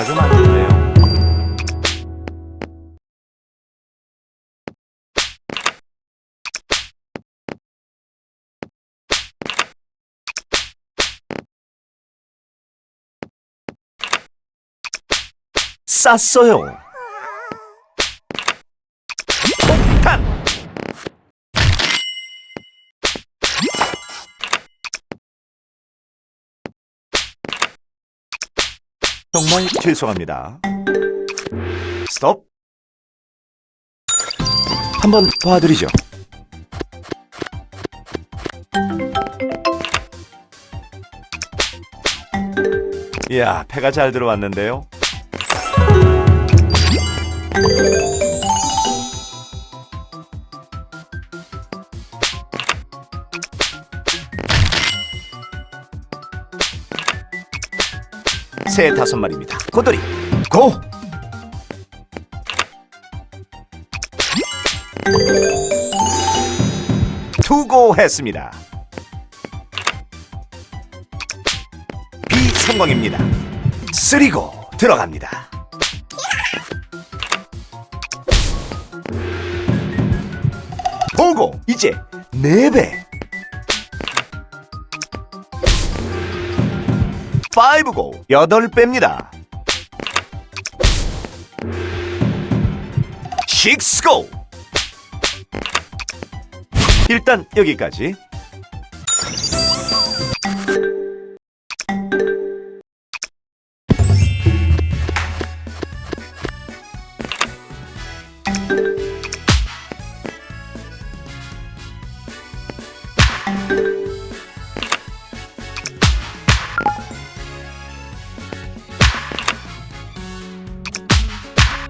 안 좋네요. 쌌어요. 정말 죄송합니다. 스톱. 한번 봐드리죠. 이야, 패가 잘 들어왔는데요. 새 다섯 마리입니다. 고돌이 고! 투고했습니다. 비성공입니다. 쓰리고 들어갑니다. 보고 이제 네 배. 파이브고 여덟 배입니다. 식스고 일단 여기까지.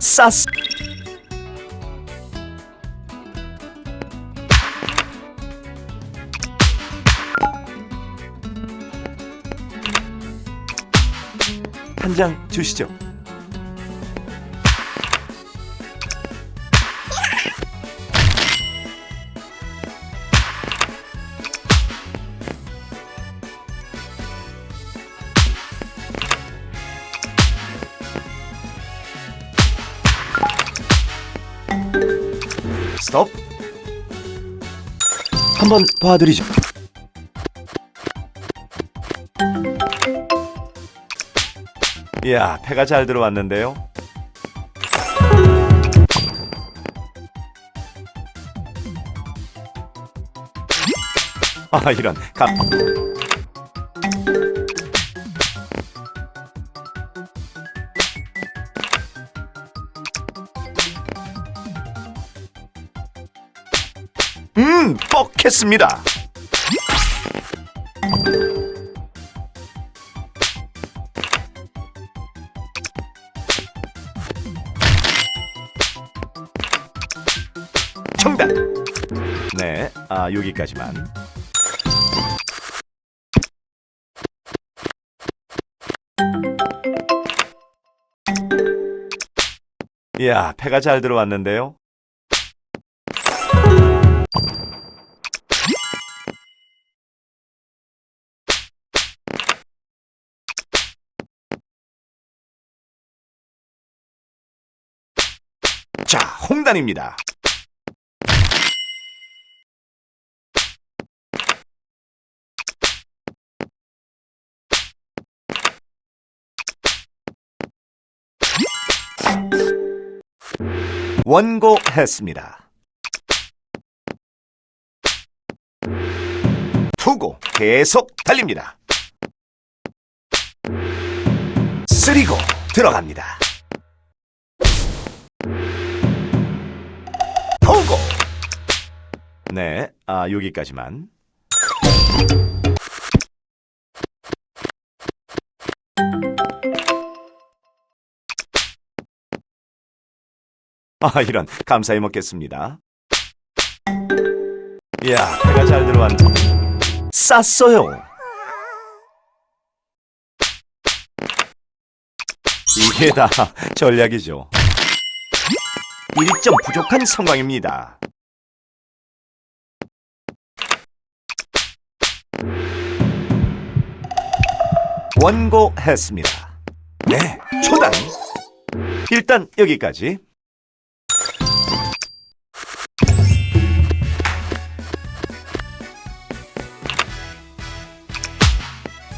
쌌. 한장 주시죠. 스톱. 한번 봐드리죠. 이야, 패가 잘 들어왔는데요. 아, 이런 감. 음, 뻑했습니다. 정답. 네, 아 여기까지만. 이야, 패가 잘 들어왔는데요. 자, 홍단입니다. 원고했습니다. 투고 계속 달립니다. 쓰리고 들어갑니다. 네, 아 여기까지만. 아 이런 감사히 먹겠습니다. 이야 배가 잘 들어왔네. 쌌어요. 이게 다 전략이죠. 1점 부족한 상황입니다. 원고했습니다. 네, 초단. 일단 여기까지.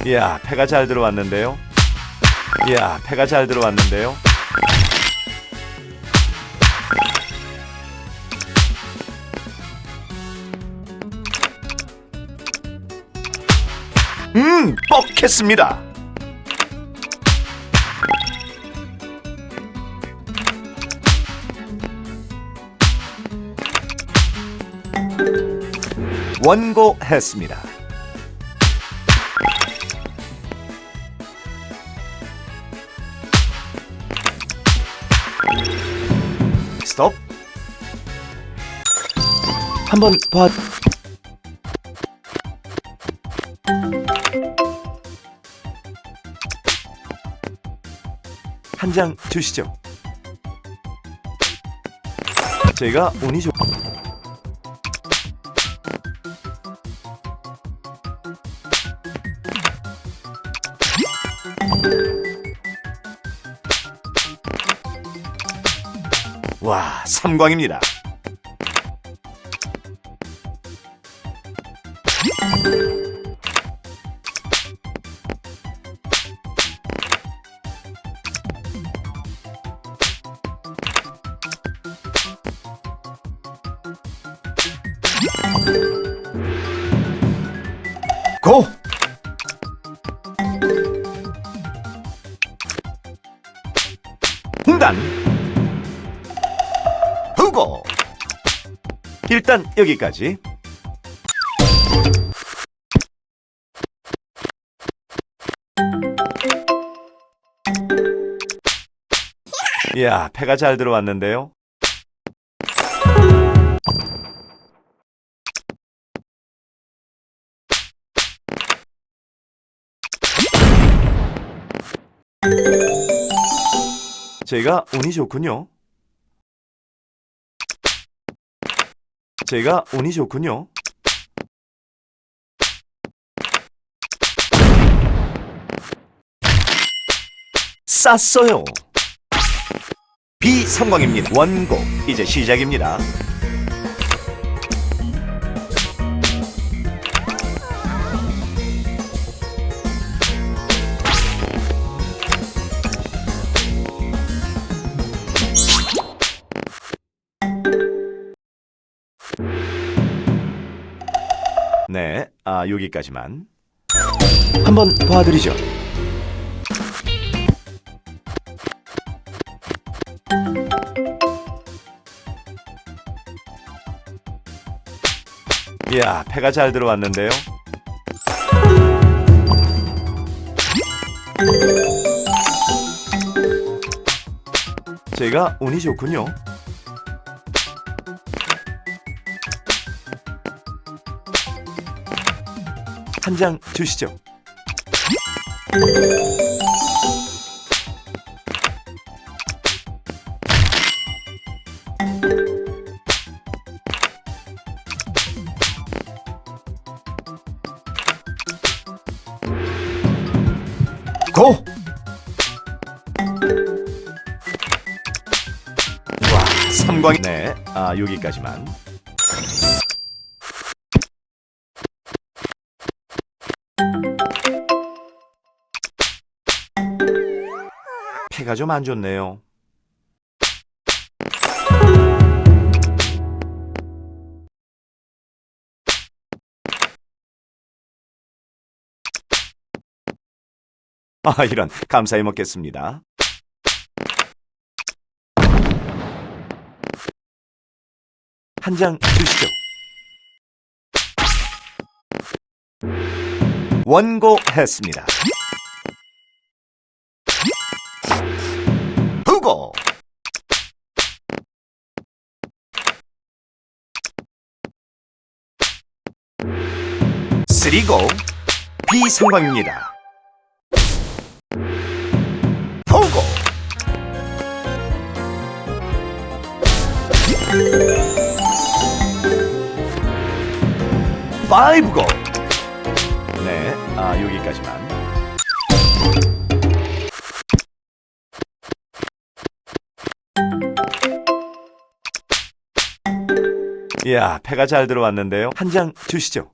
이야, 패가 잘 들어왔는데요. 이야, 패가 잘 들어왔는데요. 음, 뻑했습니다. 원고했습니다. 스톱. 한번 봐. 한 장 주시죠. 제가 운이 좋. 와, 삼광입니다. 고! 홍단 일단 여기까지. 이야 패가 잘 들어왔는데요. 제가 운이 좋군요 제가 운이 좋군요. 쌌어요. 비성광입니다. 원고 이제 시작입니다. 여기까지만. 한번 봐드리죠. 이야, 패가 잘 들어왔는데요. 제가 운이 좋군요. 한 장 주시죠. 고! 와, 삼광. 네, 아 여기까지만. 패가 좀 안 좋네요. 아, 이런 감사히 먹겠습니다. 한 장 주시죠. 원고했습니다. 쓰리고 비상광입니다. 후고. 파이브고. 네, 아 여기까지만 이야, 패가 잘 들어왔는데요. 한 장 주시죠.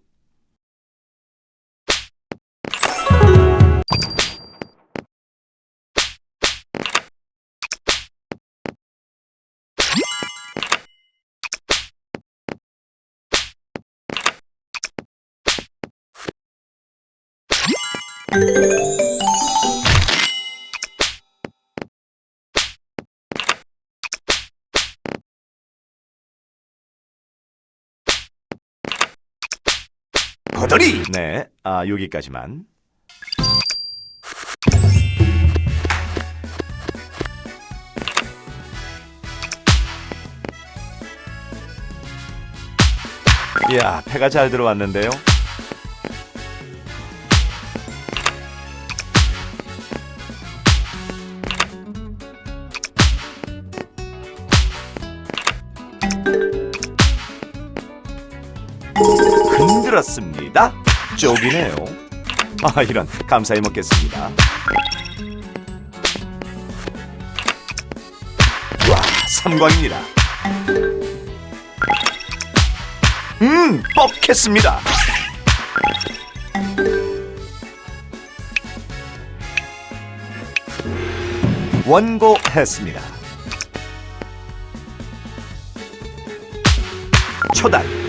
거덜이 네, 아, 여기까지만. 이야, 패가 잘 들어왔는데요. 흔들었습니다. 쪽이네요. 아, 이런 감사히 먹겠습니다. 와, 삼광입니다. 음, 뻑했습니다. 원고했습니다. 초단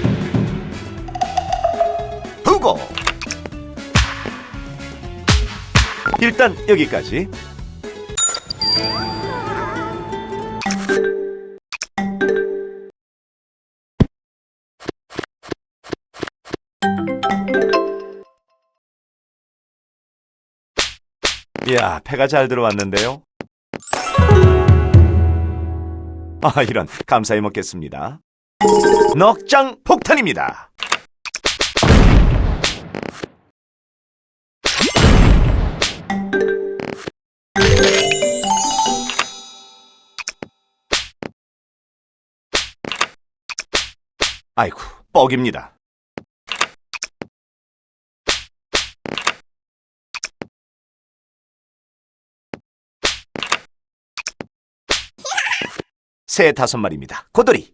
일단 여기까지. 이야, 패가 잘 들어왔는데요. 아, 이런 감사히 먹겠습니다. 넉장 폭탄입니다. 아이고, 뻑입니다. 새 다섯 마리입니다. 고돌이.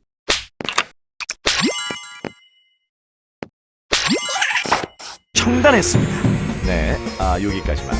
청단했습니다. 네, 아 여기까지만.